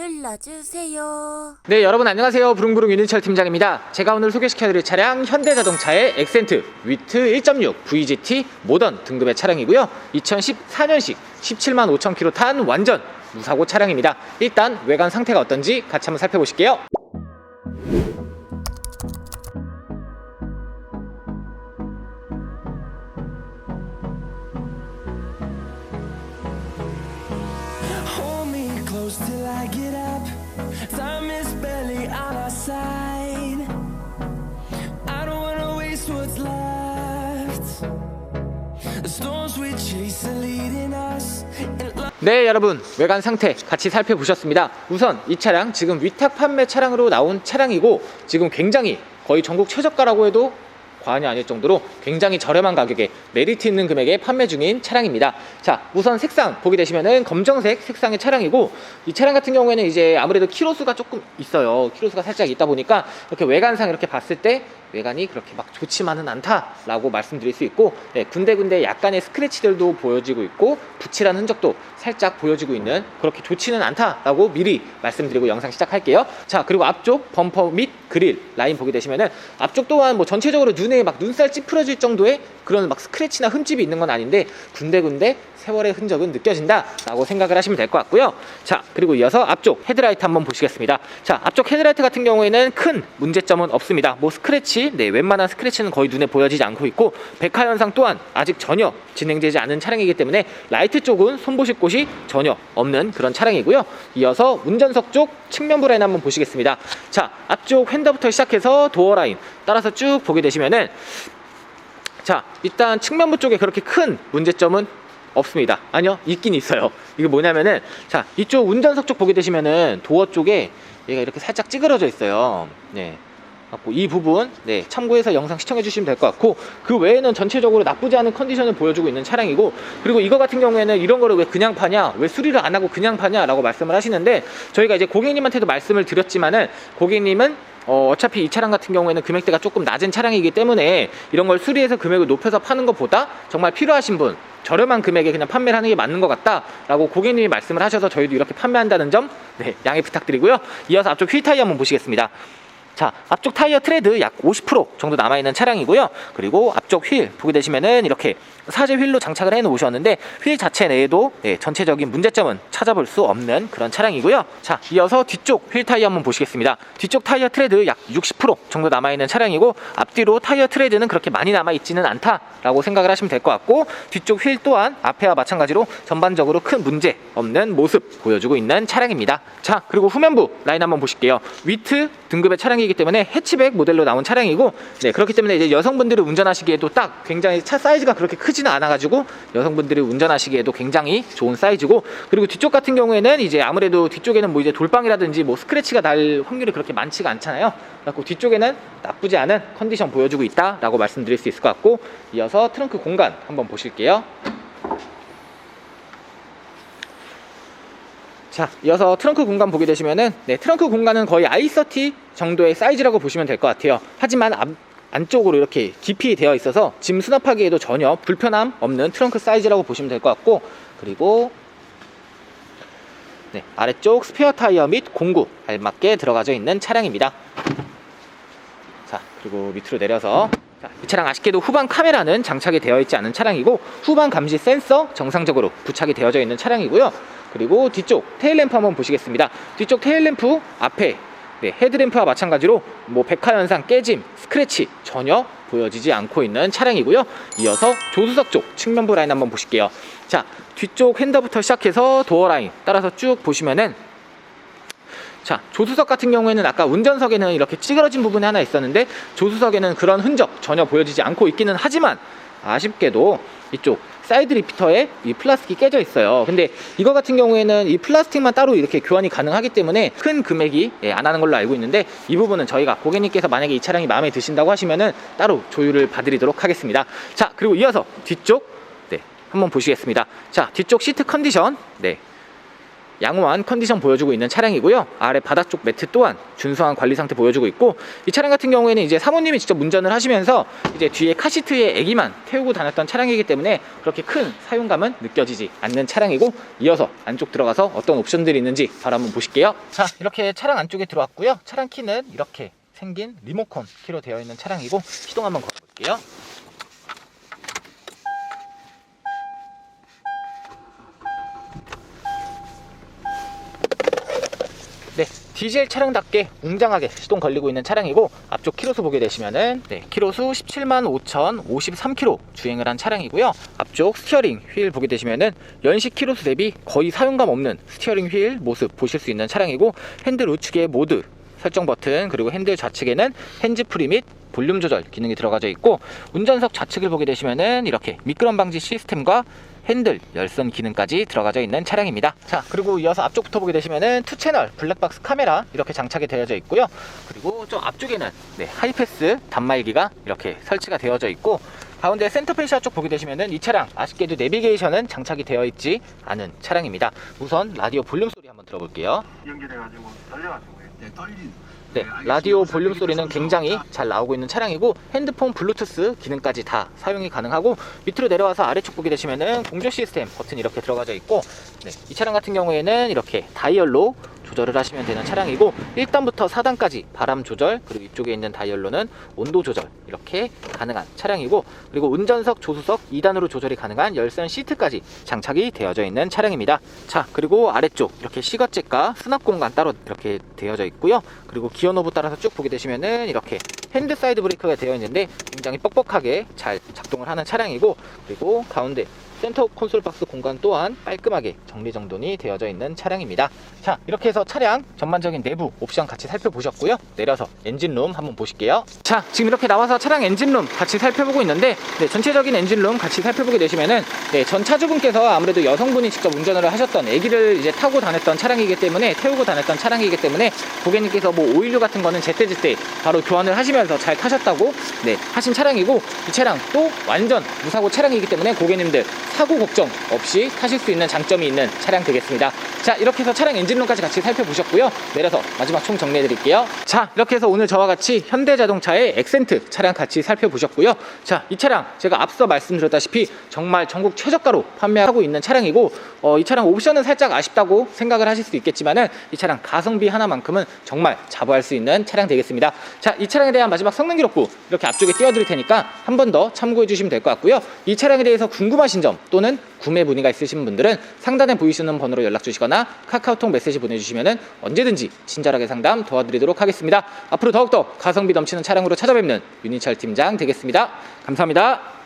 눌러주세요. 네 여러분 안녕하세요. 부릉부릉 윤인철 팀장입니다. 제가 오늘 소개시켜드릴 차량 현대자동차의 엑센트 위트 1.6 VGT 모던 등급의 차량이고요. 2014년식 17만 5천 킬로 탄 완전 무사고 차량입니다. 일단 외관 상태가 어떤지 같이 한번 살펴보실게요 close till I get up. Time is barely on our side. I don't wanna waste what's left. The storms we chase are leading us. 네 여러분 외관 상태 같이 살펴보셨습니다 우선 이 차량 지금 위탁 판매 차량으로 나온 차량이고 지금 굉장히 거의 전국 최저가라고 해도 과언이 아닐 정도로 굉장히 저렴한 가격에 메리트 있는 금액에 판매 중인 차량입니다. 자 우선 색상 보게 되시면은 검정색 색상의 차량이고 이 차량 같은 경우에는 이제 아무래도 키로수가 조금 있어요. 키로수가 살짝 있다 보니까 이렇게 외관상 이렇게 봤을 때 외관이 그렇게 막 좋지만은 않다라고 말씀드릴 수 있고 네, 군데군데 약간의 스크래치들도 보여지고 있고 붙이라는 흔적도 살짝 보여지고 있는 그렇게 좋지는 않다라고 미리 말씀드리고 영상 시작할게요. 자 그리고 앞쪽 범퍼 및 그릴 라인 보게 되시면은 앞쪽 또한 뭐 전체적으로 눈에 막 눈살 찌푸려질 정도의 그런 막 스크래치나 흠집이 있는 건 아닌데 군데군데 세월의 흔적은 느껴진다라고 생각을 하시면 될 것 같고요. 자 그리고 이어서 앞쪽 헤드라이트 한번 보시겠습니다. 자 앞쪽 헤드라이트 같은 경우에는 큰 문제점은 없습니다. 뭐 스크래치, 네 웬만한 스크래치는 거의 눈에 보여지지 않고 있고 백화 현상 또한 아직 전혀 진행되지 않은 차량이기 때문에 라이트 쪽은 손보실 곳이 전혀 없는 그런 차량이고요. 이어서 운전석 쪽 측면부 라인 한번 보시겠습니다. 자 앞쪽 휀더부터 시작해서 도어 라인 따라서 쭉 보게 되시면은 자 일단 측면부 쪽에 그렇게 큰 문제점은 없습니다. 아니요, 있긴 있어요. 이게 뭐냐면은 자 이쪽 운전석 쪽 보게 되시면은 도어 쪽에 얘가 이렇게 살짝 찌그러져 있어요. 네. 이 부분 네 참고해서 영상 시청해 주시면 될 것 같고 그 외에는 전체적으로 나쁘지 않은 컨디션을 보여주고 있는 차량이고 그리고 이거 같은 경우에는 이런 거를 왜 그냥 파냐 왜 수리를 안 하고 그냥 파냐 라고 말씀을 하시는데 저희가 이제 고객님한테도 말씀을 드렸지만은 고객님은 어, 어차피 이 차량 같은 경우에는 금액대가 조금 낮은 차량이기 때문에 이런 걸 수리해서 금액을 높여서 파는 것보다 정말 필요하신 분 저렴한 금액에 그냥 판매를 하는 게 맞는 것 같다라고 고객님이 말씀을 하셔서 저희도 이렇게 판매한다는 점 네, 양해 부탁드리고요. 이어서 앞쪽 휠 타이어 한번 보시겠습니다. 자, 앞쪽 타이어 트레드 약 50% 정도 남아 있는 차량이고요. 그리고 앞쪽 휠 보게 되시면은 이렇게 사제 휠로 장착을 해 놓으셨는데 휠 자체 내에도 네, 전체적인 문제점은 찾아볼 수 없는 그런 차량이고요. 자, 이어서 뒤쪽 휠 타이어 한번 보시겠습니다. 뒤쪽 타이어 트레드 약 60% 정도 남아 있는 차량이고 앞뒤로 타이어 트레드는 그렇게 많이 남아 있지는 않다라고 생각을 하시면 될 것 같고 뒤쪽 휠 또한 앞에와 마찬가지로 전반적으로 큰 문제 없는 모습 보여주고 있는 차량입니다. 자, 그리고 후면부 라인 한번 보실게요. 위트 등급의 차량 이기 때문에 해치백 모델로 나온 차량이고 네, 그렇기 때문에 이제 여성분들이 운전하시기에도 딱 굉장히 차 사이즈가 그렇게 크지는 않아가지고 여성분들이 운전하시기에도 굉장히 좋은 사이즈고 그리고 뒤쪽 같은 경우에는 이제 아무래도 뒤쪽에는 뭐 이제 돌방이라든지 뭐 스크래치가 날 확률이 그렇게 많지가 않잖아요. 그래서 뒤쪽에는 나쁘지 않은 컨디션 보여주고 있다라고 말씀드릴 수 있을 것 같고 이어서 트렁크 공간 한번 보실게요. 자, 이어서 트렁크 공간 보게 되시면은 네, 트렁크 공간은 거의 i30 정도의 사이즈라고 보시면 될 것 같아요. 하지만 앞, 안쪽으로 이렇게 깊이 되어 있어서 짐 수납하기에도 전혀 불편함 없는 트렁크 사이즈라고 보시면 될 것 같고 그리고 네, 아래쪽 스페어 타이어 및 공구 알맞게 들어가져 있는 차량입니다. 자, 그리고 밑으로 내려서 자, 이 차량 아쉽게도 후방 카메라는 장착이 되어 있지 않은 차량이고 후방 감시 센서 정상적으로 부착이 되어져 있는 차량이고요. 그리고 뒤쪽 테일램프 한번 보시겠습니다. 뒤쪽 테일램프 앞에 네, 헤드램프와 마찬가지로 뭐 백화 현상, 깨짐, 스크래치 전혀 보여지지 않고 있는 차량이고요. 이어서 조수석 쪽 측면부 라인 한번 보실게요. 자, 뒤쪽 핸더부터 시작해서 도어 라인 따라서 쭉 보시면은 자, 조수석 같은 경우에는 아까 운전석에는 이렇게 찌그러진 부분이 하나 있었는데 조수석에는 그런 흔적 전혀 보여지지 않고 있기는 하지만 아쉽게도 이쪽 사이드 리피터에 이 플라스틱이 깨져 있어요. 근데 이거 같은 경우에는 이 플라스틱만 따로 이렇게 교환이 가능하기 때문에 큰 금액이 예, 안 하는 걸로 알고 있는데 이 부분은 저희가 고객님께서 만약에 이 차량이 마음에 드신다고 하시면은 따로 조율을 봐드리도록 하겠습니다. 자, 그리고 이어서 뒤쪽 네, 한번 보시겠습니다. 자, 뒤쪽 시트 컨디션 네, 양호한 컨디션 보여주고 있는 차량이고요. 아래 바닥 쪽 매트 또한 준수한 관리 상태 보여주고 있고 이 차량 같은 경우에는 이제 사모님이 직접 운전을 하시면서 이제 뒤에 카시트에 애기만 태우고 다녔던 차량이기 때문에 그렇게 큰 사용감은 느껴지지 않는 차량이고 이어서 안쪽 들어가서 어떤 옵션들이 있는지 바로 한번 보실게요. 자 이렇게 차량 안쪽에 들어왔고요. 차량 키는 이렇게 생긴 리모컨 키로 되어 있는 차량이고 시동 한번 걸어볼게요. 네, 디젤 차량답게 웅장하게 시동 걸리고 있는 차량이고 앞쪽 키로수 보게 되시면은 네, 키로수 17만 5,053km 주행을 한 차량이고요. 앞쪽 스티어링 휠 보게 되시면은 연식 키로수 대비 거의 사용감 없는 스티어링 휠 모습 보실 수 있는 차량이고 핸들 우측에 모드 설정 버튼 그리고 핸들 좌측에는 핸즈 프리 및 볼륨 조절 기능이 들어가져 있고 운전석 좌측을 보게 되시면은 이렇게 미끄럼 방지 시스템과 핸들 열선 기능까지 들어가져 있는 차량입니다. 자, 그리고 이어서 앞쪽부터 보게 되시면은 투 채널 블랙박스 카메라 이렇게 장착이 되어져 있고요. 그리고 좀 앞쪽에는 네, 하이패스 단말기가 이렇게 설치가 되어져 있고 가운데 센터페시아 쪽 보게 되시면은 이 차량 아쉽게도 내비게이션은 장착이 되어 있지 않은 차량입니다. 우선 라디오 볼륨 소리 한번 들어볼게요. 연결해가지고 떨려가지고요. 네, 떨린. 네, 라디오 볼륨 소리는 굉장히 잘 나오고 있는 차량이고 핸드폰 블루투스 기능까지 다 사용이 가능하고 밑으로 내려와서 아래쪽 보게 되시면은 공조 시스템 버튼이 이렇게 들어가져 있고 네, 이 차량 같은 경우에는 이렇게 다이얼로 조절을 하시면 되는 차량이고 1단부터 4단까지 바람 조절 그리고 이쪽에 있는 다이얼로는 온도 조절 이렇게 가능한 차량이고 그리고 운전석 조수석 2단으로 조절이 가능한 열선 시트까지 장착이 되어져 있는 차량입니다. 자 그리고 아래쪽 이렇게 시거잭과 수납 공간 따로 이렇게 되어져 있고요. 그리고 기어 노브 따라서 쭉 보게 되시면은 이렇게 핸드 사이드 브레이크가 되어 있는데 굉장히 뻑뻑하게 잘 작동을 하는 차량이고 그리고 가운데 센터 콘솔 박스 공간 또한 깔끔하게 정리정돈이 되어져 있는 차량입니다. 자, 이렇게 해서 차량 전반적인 내부 옵션 같이 살펴보셨고요. 내려서 엔진룸 한번 보실게요. 자, 지금 이렇게 나와서 차량 엔진룸 같이 살펴보고 있는데 네, 전체적인 엔진룸 같이 살펴보게 되시면은 네, 전 차주분께서 아무래도 여성분이 직접 운전을 하셨던 아기를 이제 타고 다녔던 차량이기 때문에 태우고 다녔던 차량이기 때문에 고객님께서 뭐 오일류 같은 거는 제때제때 바로 교환을 하시면서 잘 타셨다고 네, 하신 차량이고 이 차량 또 완전 무사고 차량이기 때문에 고객님들 사고 걱정 없이 타실 수 있는 장점이 있는 차량 되겠습니다. 자, 이렇게 해서 차량 엔진룸까지 같이 살펴보셨고요. 내려서 마지막 총 정리해 드릴게요. 자, 이렇게 해서 오늘 저와 같이 현대자동차의 엑센트 차량 같이 살펴보셨고요. 자, 이 차량 제가 앞서 말씀드렸다시피 정말 전국 최저가로 판매하고 있는 차량이고 어, 이 차량 옵션은 살짝 아쉽다고 생각을 하실 수도 있겠지만은 이 차량 가성비 하나만큼은 정말 자부할 수 있는 차량 되겠습니다. 자, 이 차량에 대한 마지막 성능 기록부 이렇게 앞쪽에 띄워드릴 테니까 한 번 더 참고해 주시면 될 것 같고요. 이 차량에 대해서 궁금하신 점 또는 구매 문의가 있으신 분들은 상단에 보이시는 번호로 연락 주시거나 카카오톡 메시지 보내주시면 언제든지 친절하게 상담 도와드리도록 하겠습니다. 앞으로 더욱더 가성비 넘치는 차량으로 찾아뵙는 윤인철 팀장 되겠습니다. 감사합니다.